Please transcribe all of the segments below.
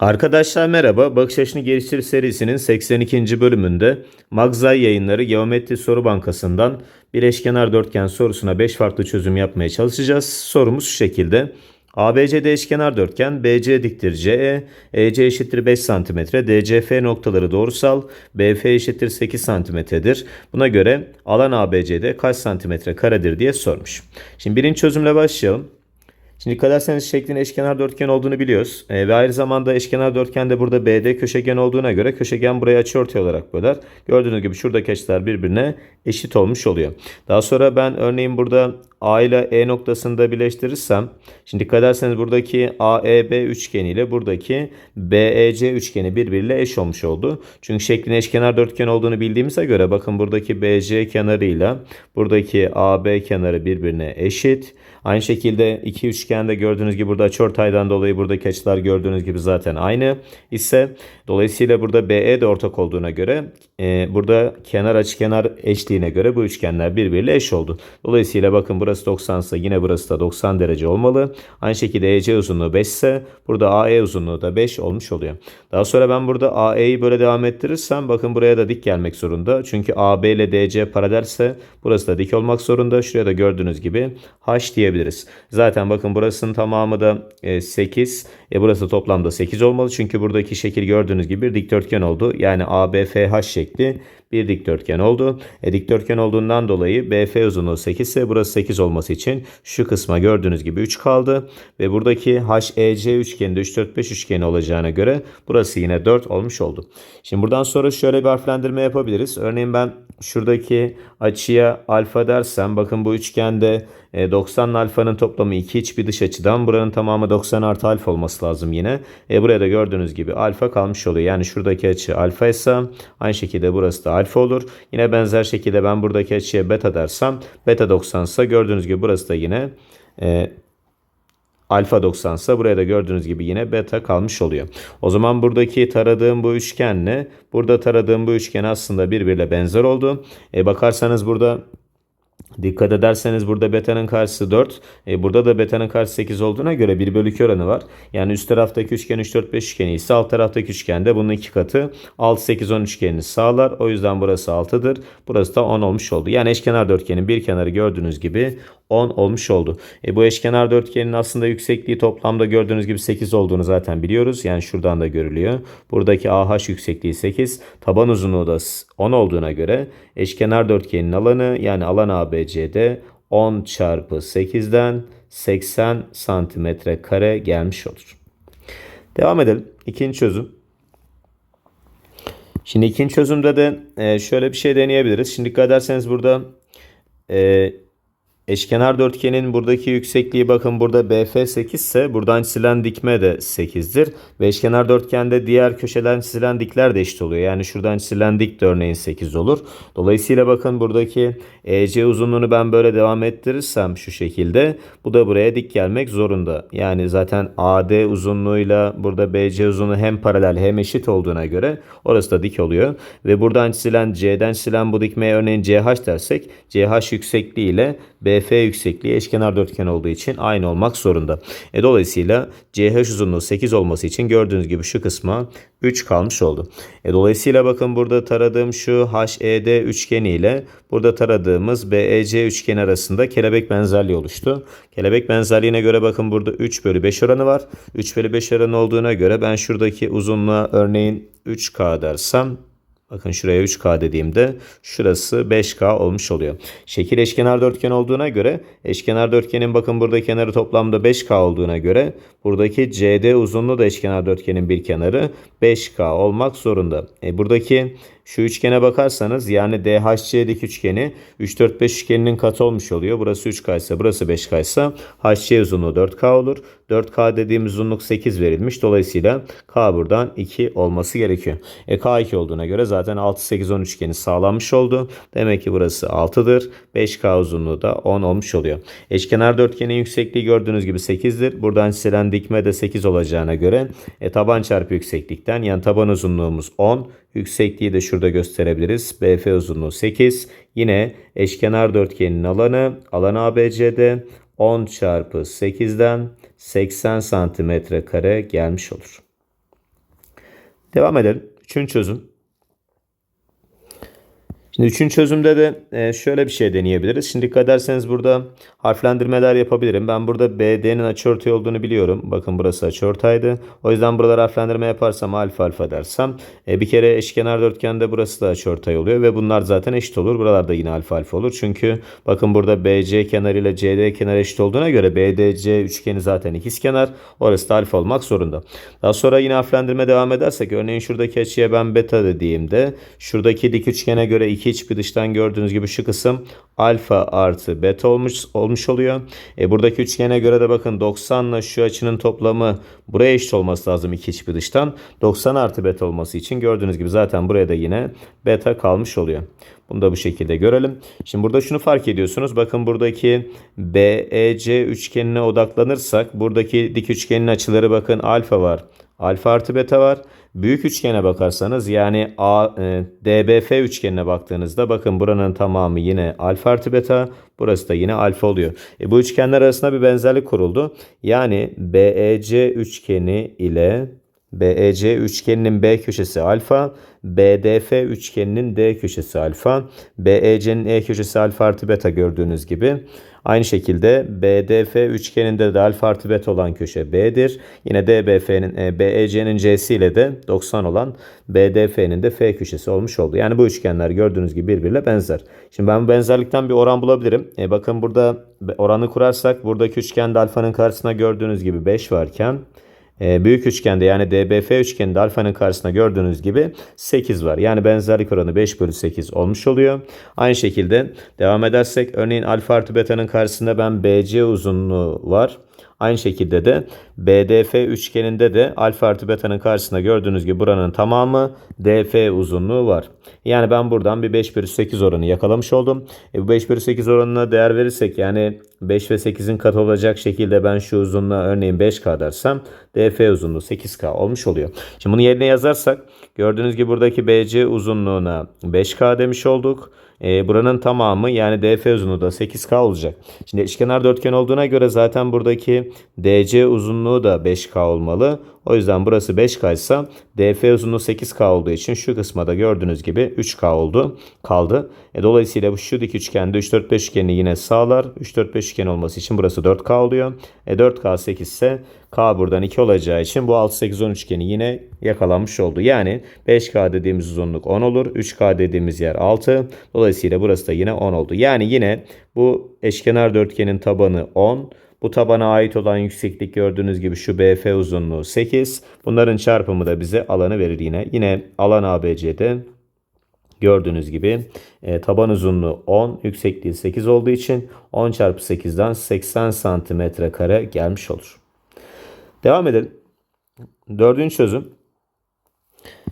Arkadaşlar merhaba. Bakış Açını Geliştir serisinin 82. bölümünde Magzay Yayınları Geometri Soru Bankası'ndan bir eşkenar dörtgen sorusuna 5 farklı çözüm yapmaya çalışacağız. Sorumuz şu şekilde. ABCD eşkenar dörtgen BC diktir CE, EC eşittir 5 cm, DCF noktaları doğrusal, BF eşittir 8 cm'dir. Buna göre alan ABCD kaç santimetre karedir diye sormuş. Şimdi birinci çözümle başlayalım. Şimdi dikkat ederseniz şeklin eşkenar dörtgen olduğunu biliyoruz. E, ve aynı zamanda eşkenar dörtgende burada BD köşegen olduğuna göre köşegen burayı açıortay olarak böler. Gördüğünüz gibi şuradaki açılar birbirine eşit olmuş oluyor. Daha sonra ben örneğin burada A ile E noktasında birleştirirsem şimdi dikkat ederseniz buradaki AEB üçgeni ile buradaki BEC üçgeni birbiriyle eş olmuş oldu. Çünkü şeklin eşkenar dörtgen olduğunu bildiğimize göre bakın buradaki BC kenarıyla buradaki AB kenarı birbirine eşit. Aynı şekilde iki üçgende gördüğünüz gibi burada açıortaydan dolayı buradaki açılar gördüğünüz gibi zaten aynı ise dolayısıyla burada BE de ortak olduğuna göre e, burada kenar açıkenar eşliğine göre bu üçgenler birbiriyle eş oldu. Dolayısıyla bakın burası 90 ise yine burası da 90 derece olmalı. Aynı şekilde EC uzunluğu 5 ise burada AE uzunluğu da 5 olmuş oluyor. Daha sonra ben burada AE'yi böyle devam ettirirsem bakın buraya da dik gelmek zorunda. Çünkü AB ile DC paralelse burası da dik olmak zorunda. Şuraya da gördüğünüz gibi H diyebiliriz. Zaten bakın burasının tamamı da e, 8. E burası toplamda 8 olmalı. Çünkü buradaki şekil gördüğünüz gibi bir dikdörtgen oldu. Yani ABFH şekli bir dikdörtgen oldu. E, dikdörtgen olduğundan dolayı BF uzunluğu 8 ise burası 8 olması için şu kısma gördüğünüz gibi 3 kaldı. Ve buradaki HEC üçgeni de 3, 4, 5 üçgeni olacağına göre burası yine 4 olmuş oldu. Şimdi buradan sonra şöyle bir harflendirme yapabiliriz. Örneğin ben şuradaki açıya alfa dersem bakın bu üçgende 90 alfanın toplamı 2 iç bir dış açıdan buranın tamamı 90 artı alfa olması lazım yine. E buraya da gördüğünüz gibi alfa kalmış oluyor. Yani şuradaki açı alfa ise aynı şekilde burası da alfa olur. Yine benzer şekilde ben buradaki açıya beta dersem beta 90 ise gördüğünüz gibi burası da yine e, alfa 90 ise buraya da gördüğünüz gibi yine beta kalmış oluyor. O zaman buradaki taradığım bu üçgenle burada taradığım bu üçgen aslında birbirine benzer oldu. E, bakarsanız burada Dikkat ederseniz burada beta'nın karşısı 4. E, burada da beta'nın karşısı 8 olduğuna göre 1 bölü 2 oranı var. Yani üst taraftaki üçgen 3, 4, 5 üçgeni ise alt taraftaki üçgen de bunun iki katı 6, 8, 10 üçgenini sağlar. O yüzden burası 6'dır. Burası da 10 olmuş oldu. Yani eşkenar dörtgenin bir kenarı gördüğünüz gibi 10 olmuş oldu. E, bu eşkenar dörtgenin aslında yüksekliği toplamda gördüğünüz gibi 8 olduğunu zaten biliyoruz. Yani şuradan da görülüyor. Buradaki AH yüksekliği 8. Taban uzunluğu da 10 olduğuna göre eşkenar dörtgenin alanı yani alan ABCD 10 çarpı 8'den 80 santimetre kare gelmiş olur. Devam edelim. İkinci çözüm. Şimdi ikinci çözümde de e, şöyle bir şey deneyebiliriz. Şimdi dikkat ederseniz burada e, Eşkenar dörtgenin buradaki yüksekliği bakın burada BF 8 ise buradan çizilen dikme de 8'dir. Ve eşkenar dörtgende diğer köşeden çizilen dikler de eşit oluyor. Yani şuradan çizilen dik de örneğin 8 olur. Dolayısıyla bakın buradaki EC uzunluğunu ben böyle devam ettirirsem şu şekilde bu da buraya dik gelmek zorunda. Yani zaten AD uzunluğuyla burada BC uzunluğu hem paralel hem eşit olduğuna göre orası da dik oluyor. Ve buradan çizilen C'den çizilen bu dikmeye örneğin CH dersek CH yüksekliği ile BF yüksekliği eşkenar dörtgen olduğu için aynı olmak zorunda. E, dolayısıyla CH uzunluğu 8 olması için gördüğünüz gibi şu kısma 3 kalmış oldu. E, dolayısıyla bakın burada taradığım şu HED üçgeni ile burada taradığımız BEC üçgeni arasında kelebek benzerliği oluştu. Kelebek benzerliğine göre bakın burada 3 bölü 5 oranı var. 3 bölü 5 oranı olduğuna göre ben şuradaki uzunluğa örneğin 3K dersem Bakın şuraya 3K dediğimde şurası 5K olmuş oluyor. Şekil eşkenar dörtgen olduğuna göre eşkenar dörtgenin bakın burada kenarı toplamda 5K olduğuna göre buradaki CD uzunluğu da eşkenar dörtgenin bir kenarı 5K olmak zorunda. E buradaki şu üçgene bakarsanız yani DHC dik üçgeni 3 4 5 üçgeninin katı olmuş oluyor. Burası 3K ise burası 5K ise HC uzunluğu 4K olur. 4K dediğimiz uzunluk 8 verilmiş. Dolayısıyla K buradan 2 olması gerekiyor. E K2 olduğuna göre zaten 6 8 10 üçgeni sağlanmış oldu. Demek ki burası 6'dır. 5K uzunluğu da 10 olmuş oluyor. Eşkenar dörtgenin yüksekliği gördüğünüz gibi 8'dir. Buradan çizilen dikme de 8 olacağına göre e, taban çarpı yükseklikten yani taban uzunluğumuz 10 Yüksekliği de şurada gösterebiliriz. BF uzunluğu 8. Yine eşkenar dörtgenin alanı alan ABCD 10 çarpı 8'den 80 santimetre kare gelmiş olur. Devam edelim. Üçüncü çözüm. Şimdi üçüncü çözümde de e, şöyle bir şey deneyebiliriz. Şimdi dikkat ederseniz burada harflendirmeler yapabilirim. Ben burada BD'nin açıortay olduğunu biliyorum. Bakın burası açıortaydı. O yüzden buralara harflendirme yaparsam alfa alfa dersem e, bir kere eşkenar dörtgende burası da açıortay oluyor ve bunlar zaten eşit olur. Buralarda yine alfa alfa olur. Çünkü bakın burada BC kenarı ile CD kenarı eşit olduğuna göre BDC üçgeni zaten ikizkenar. Orası da alfa olmak zorunda. Daha sonra yine harflendirme devam edersek örneğin şuradaki açıya ben beta dediğimde şuradaki dik üçgene göre iki iç bir dıştan gördüğünüz gibi şu kısım alfa artı beta olmuş olmuş oluyor. E, buradaki üçgene göre de bakın 90 ile şu açının toplamı buraya eşit olması lazım iki iç dıştan. 90 artı beta olması için gördüğünüz gibi zaten buraya da yine beta kalmış oluyor. Bunu da bu şekilde görelim. Şimdi burada şunu fark ediyorsunuz. Bakın buradaki BEC üçgenine odaklanırsak buradaki dik üçgenin açıları bakın alfa var. Alfa artı beta var. Büyük üçgene bakarsanız yani A, e, DBF üçgenine baktığınızda bakın buranın tamamı yine alfa artı beta. Burası da yine alfa oluyor. E, bu üçgenler arasında bir benzerlik kuruldu. Yani BEC üçgeni ile BEC üçgeninin B köşesi alfa, BDF üçgeninin D köşesi alfa, BEC'nin E köşesi alfa artı beta gördüğünüz gibi. Aynı şekilde BDF üçgeninde de alfa artı beta olan köşe B'dir. Yine DBF'nin e, BEC'nin C'si ile de 90 olan BDF'nin de F köşesi olmuş oldu. Yani bu üçgenler gördüğünüz gibi birbiriyle benzer. Şimdi ben bu benzerlikten bir oran bulabilirim. E, bakın burada oranı kurarsak buradaki üçgende alfanın karşısına gördüğünüz gibi 5 varken büyük üçgende yani DBF üçgeninde alfanın karşısında gördüğünüz gibi 8 var. Yani benzerlik oranı 5 bölü 8 olmuş oluyor. Aynı şekilde devam edersek örneğin alfa artı beta'nın karşısında ben BC uzunluğu var. Aynı şekilde de BDF üçgeninde de alfa artı beta'nın karşısında gördüğünüz gibi buranın tamamı DF uzunluğu var. Yani ben buradan bir 5 bölü 8 oranı yakalamış oldum. E bu 5 bölü 8 oranına değer verirsek yani 5 ve 8'in katı olacak şekilde ben şu uzunluğa örneğin 5K dersem DF uzunluğu 8K olmuş oluyor. Şimdi bunu yerine yazarsak gördüğünüz gibi buradaki BC uzunluğuna 5K demiş olduk. E, buranın tamamı yani DF uzunluğu da 8K olacak. Şimdi eşkenar dörtgen olduğuna göre zaten buradaki DC uzunluğu da 5K olmalı. O yüzden burası 5K ise DF uzunluğu 8K olduğu için şu kısma da gördüğünüz gibi 3K oldu kaldı. E, dolayısıyla bu şu dik üçgende 3 4 5 üçgenini yine sağlar. 3 4 5 üçgen olması için burası 4K oluyor. E, 4K 8 ise K buradan 2 olacağı için bu 6 8 10 üçgeni yine yakalanmış oldu. Yani 5K dediğimiz uzunluk 10 olur. 3K dediğimiz yer 6. Dolayısıyla burası da yine 10 oldu. Yani yine bu eşkenar dörtgenin tabanı 10. Bu tabana ait olan yükseklik gördüğünüz gibi şu BF uzunluğu 8. Bunların çarpımı da bize alanı verir yine. Yine alan ABC'de gördüğünüz gibi e, taban uzunluğu 10, yüksekliği 8 olduğu için 10 çarpı 8'den 80 santimetre kare gelmiş olur. Devam edelim. Dördüncü çözüm.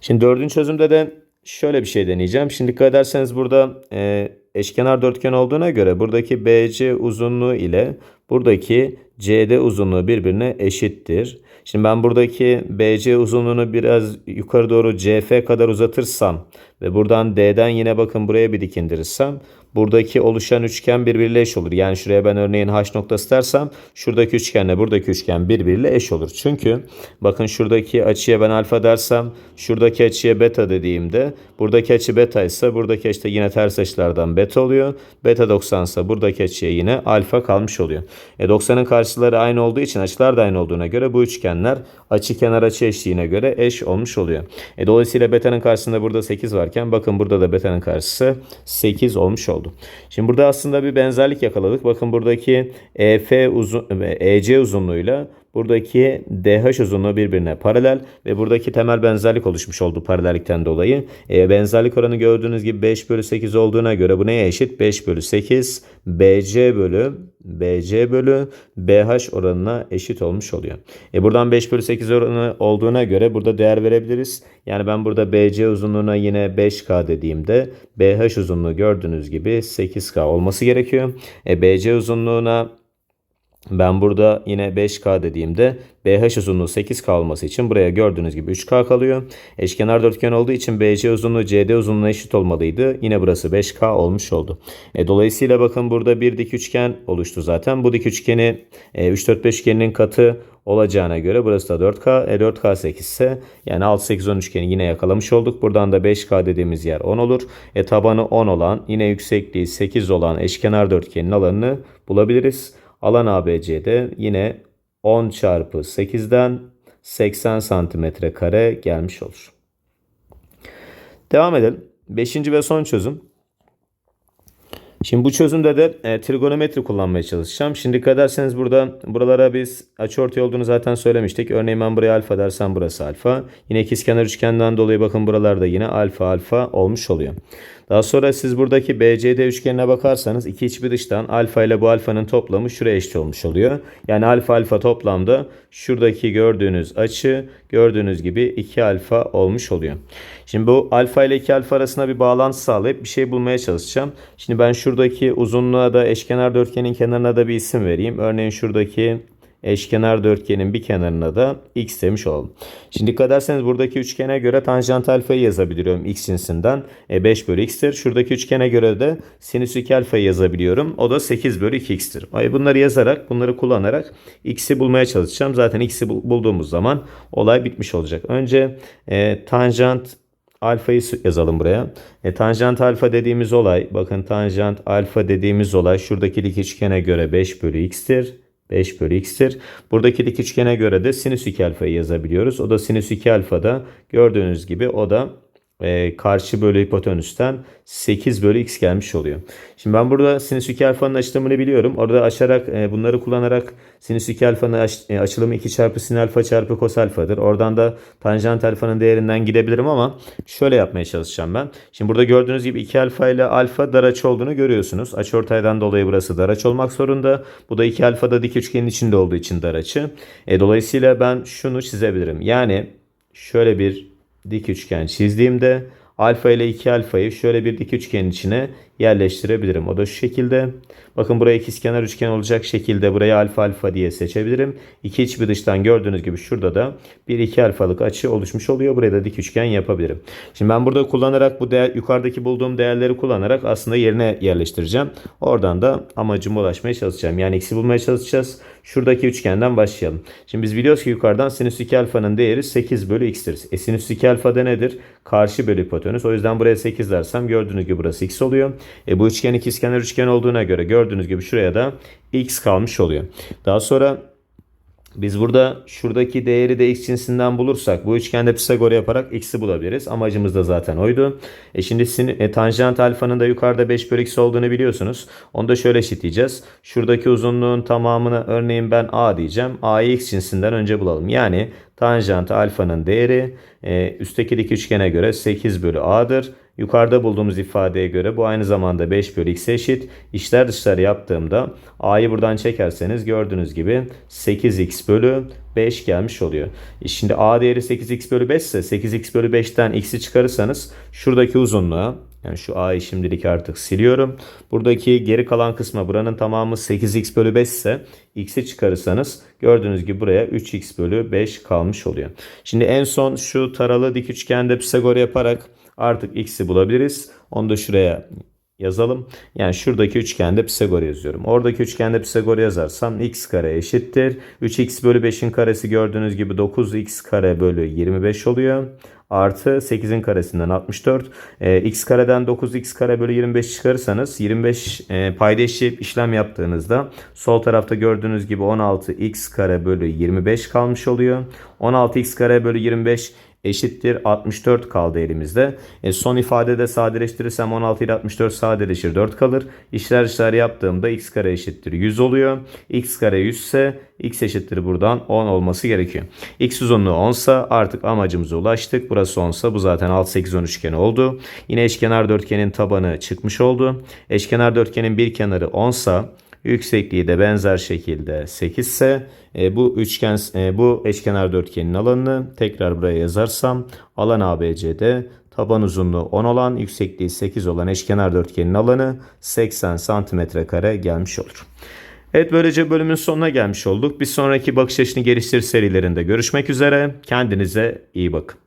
Şimdi dördüncü çözümde de şöyle bir şey deneyeceğim. Şimdi dikkat ederseniz burada e, eşkenar dörtgen olduğuna göre buradaki BC uzunluğu ile buradaki CD uzunluğu birbirine eşittir. Şimdi ben buradaki BC uzunluğunu biraz yukarı doğru CF kadar uzatırsam ve buradan D'den yine bakın buraya bir dik indirirsem buradaki oluşan üçgen birbiriyle eş olur. Yani şuraya ben örneğin H noktası dersem şuradaki üçgenle buradaki üçgen birbiriyle eş olur. Çünkü bakın şuradaki açıya ben alfa dersem şuradaki açıya beta dediğimde buradaki açı beta ise buradaki açı da yine ters açılardan beta oluyor. Beta 90 ise buradaki açıya yine alfa kalmış oluyor. E 90'ın karşıları aynı olduğu için açılar da aynı olduğuna göre bu üçgenler açı kenar açı eşliğine göre eş olmuş oluyor. E dolayısıyla beta'nın karşısında burada 8 varken bakın burada da beta'nın karşısı 8 olmuş oldu oldu. Şimdi burada aslında bir benzerlik yakaladık. Bakın buradaki EF uzun EC uzunluğuyla buradaki DH uzunluğu birbirine paralel ve buradaki temel benzerlik oluşmuş oldu paralellikten dolayı. E, benzerlik oranı gördüğünüz gibi 5 bölü 8 olduğuna göre bu neye eşit? 5 bölü 8 BC bölü BC bölü BH oranına eşit olmuş oluyor. E buradan 5 bölü 8 oranı olduğuna göre burada değer verebiliriz. Yani ben burada BC uzunluğuna yine 5K dediğimde BH uzunluğu gördüğünüz gibi 8K olması gerekiyor. E BC uzunluğuna Ben burada yine 5K dediğimde BH uzunluğu 8K olması için buraya gördüğünüz gibi 3K kalıyor. Eşkenar dörtgen olduğu için BC uzunluğu CD uzunluğuna eşit olmalıydı. Yine burası 5K olmuş oldu. E, dolayısıyla bakın burada bir dik üçgen oluştu zaten. Bu dik üçgeni e, 3 4 5 üçgeninin katı olacağına göre burası da 4K. E 4K 8 ise yani 6 8 10 üçgeni yine yakalamış olduk. Buradan da 5K dediğimiz yer 10 olur. E tabanı 10 olan yine yüksekliği 8 olan eşkenar dörtgenin alanını bulabiliriz. Alan ABC'de yine 10 çarpı 8'den 80 santimetre kare gelmiş olur. Devam edelim. Beşinci ve son çözüm. Şimdi bu çözümde de e, trigonometri kullanmaya çalışacağım. Şimdi dikkat ederseniz burada buralara biz açıortay olduğunu zaten söylemiştik. Örneğin ben buraya alfa dersem burası alfa. Yine ikizkenar üçgenden dolayı bakın buralarda yine alfa alfa olmuş oluyor. Daha sonra siz buradaki BCD üçgenine bakarsanız iki iç bir dıştan alfa ile bu alfanın toplamı şuraya eşit olmuş oluyor. Yani alfa alfa toplamda şuradaki gördüğünüz açı gördüğünüz gibi 2 alfa olmuş oluyor. Şimdi bu alfa ile 2 alfa arasında bir bağlantı sağlayıp bir şey bulmaya çalışacağım. Şimdi ben şuradaki uzunluğa da eşkenar dörtgenin kenarına da bir isim vereyim. Örneğin şuradaki eşkenar dörtgenin bir kenarına da x demiş olalım. Şimdi dikkat ederseniz buradaki üçgene göre tanjant alfayı yazabiliyorum x cinsinden. E 5 bölü x'tir. Şuradaki üçgene göre de sinüs 2 alfayı yazabiliyorum. O da 8 bölü 2x'tir. E bunları yazarak bunları kullanarak x'i bulmaya çalışacağım. Zaten x'i bulduğumuz zaman olay bitmiş olacak. Önce e, tanjant alfayı yazalım buraya. E, tanjant alfa dediğimiz olay bakın tanjant alfa dediğimiz olay şuradaki dik üçgene göre 5 bölü x'tir. 5 bölü x'tir. Buradaki dik üçgene göre de sinüs 2 alfayı yazabiliyoruz. O da sinüs 2 alfada gördüğünüz gibi o da e, karşı bölü hipotenüsten 8 bölü x gelmiş oluyor. Şimdi ben burada sinüs 2 alfanın açılımını biliyorum. Orada açarak e, bunları kullanarak sinüs 2 alfanın aç, e, açılımı 2 çarpı sin alfa çarpı kos alfadır. Oradan da tanjant alfanın değerinden gidebilirim ama şöyle yapmaya çalışacağım ben. Şimdi burada gördüğünüz gibi 2 alfa ile alfa dar açı olduğunu görüyorsunuz. Açıortaydan dolayı burası dar açı olmak zorunda. Bu da 2 alfa da dik üçgenin içinde olduğu için dar açı. E, dolayısıyla ben şunu çizebilirim. Yani şöyle bir dik üçgen çizdiğimde alfa ile 2 alfayı şöyle bir dik üçgenin içine yerleştirebilirim. O da şu şekilde. Bakın buraya ikizkenar üçgen olacak şekilde buraya alfa alfa diye seçebilirim. İki iç bir dıştan gördüğünüz gibi şurada da bir iki alfalık açı oluşmuş oluyor. Buraya da dik üçgen yapabilirim. Şimdi ben burada kullanarak bu değer, yukarıdaki bulduğum değerleri kullanarak aslında yerine yerleştireceğim. Oradan da amacıma ulaşmaya çalışacağım. Yani x'i bulmaya çalışacağız. Şuradaki üçgenden başlayalım. Şimdi biz biliyoruz ki yukarıdan sinüs 2 alfanın değeri 8 bölü x'tir. E sinüs 2 alfa da nedir? Karşı bölü hipotenüs. O yüzden buraya 8 dersem gördüğünüz gibi burası x oluyor. E bu üçgen ikizkenar üçgen olduğuna göre gördüğünüz gibi şuraya da x kalmış oluyor. Daha sonra biz burada şuradaki değeri de x cinsinden bulursak bu üçgende Pisagor yaparak x'i bulabiliriz. Amacımız da zaten oydu. E şimdi e, tanjant alfanın da yukarıda 5 bölü x olduğunu biliyorsunuz. Onu da şöyle eşitleyeceğiz. Şuradaki uzunluğun tamamını örneğin ben a diyeceğim. a'yı x cinsinden önce bulalım. Yani tanjant alfanın değeri e, üstteki dik üçgene göre 8 bölü a'dır. Yukarıda bulduğumuz ifadeye göre bu aynı zamanda 5 bölü x eşit. İşler dışları yaptığımda a'yı buradan çekerseniz gördüğünüz gibi 8x bölü 5 gelmiş oluyor. E şimdi a değeri 8x bölü 5 ise 8x bölü 5'ten x'i çıkarırsanız şuradaki uzunluğa yani şu a'yı şimdilik artık siliyorum. Buradaki geri kalan kısma buranın tamamı 8x bölü 5 ise x'i çıkarırsanız gördüğünüz gibi buraya 3x bölü 5 kalmış oluyor. Şimdi en son şu taralı dik üçgende Pisagor yaparak artık x'i bulabiliriz. Onu da şuraya yazalım. Yani şuradaki üçgende Pisagor yazıyorum. Oradaki üçgende Pisagor yazarsam x kare eşittir. 3x bölü 5'in karesi gördüğünüz gibi 9x kare bölü 25 oluyor. Artı 8'in karesinden 64. E, x kareden 9x kare bölü 25 çıkarırsanız 25 e, payda işlem yaptığınızda sol tarafta gördüğünüz gibi 16x kare bölü 25 kalmış oluyor. 16x kare bölü 25 eşittir 64 kaldı elimizde. E, son ifadede sadeleştirirsem 16 ile 64 sadeleşir 4 kalır. İşler işler yaptığımda x kare eşittir 100 oluyor. x kare 100 ise x eşittir buradan 10 olması gerekiyor. x uzunluğu 10 ise artık amacımıza ulaştık. Burası 10 ise bu zaten 6 8 10 üçgeni oldu. Yine eşkenar dörtgenin tabanı çıkmış oldu. Eşkenar dörtgenin bir kenarı 10 ise Yüksekliği de benzer şekilde 8 ise e, bu üçgen e, bu eşkenar dörtgenin alanını tekrar buraya yazarsam alan ABC'de taban uzunluğu 10 olan yüksekliği 8 olan eşkenar dörtgenin alanı 80 santimetre kare gelmiş olur. Evet böylece bölümün sonuna gelmiş olduk. Bir sonraki bakış açını geliştir serilerinde görüşmek üzere. Kendinize iyi bakın.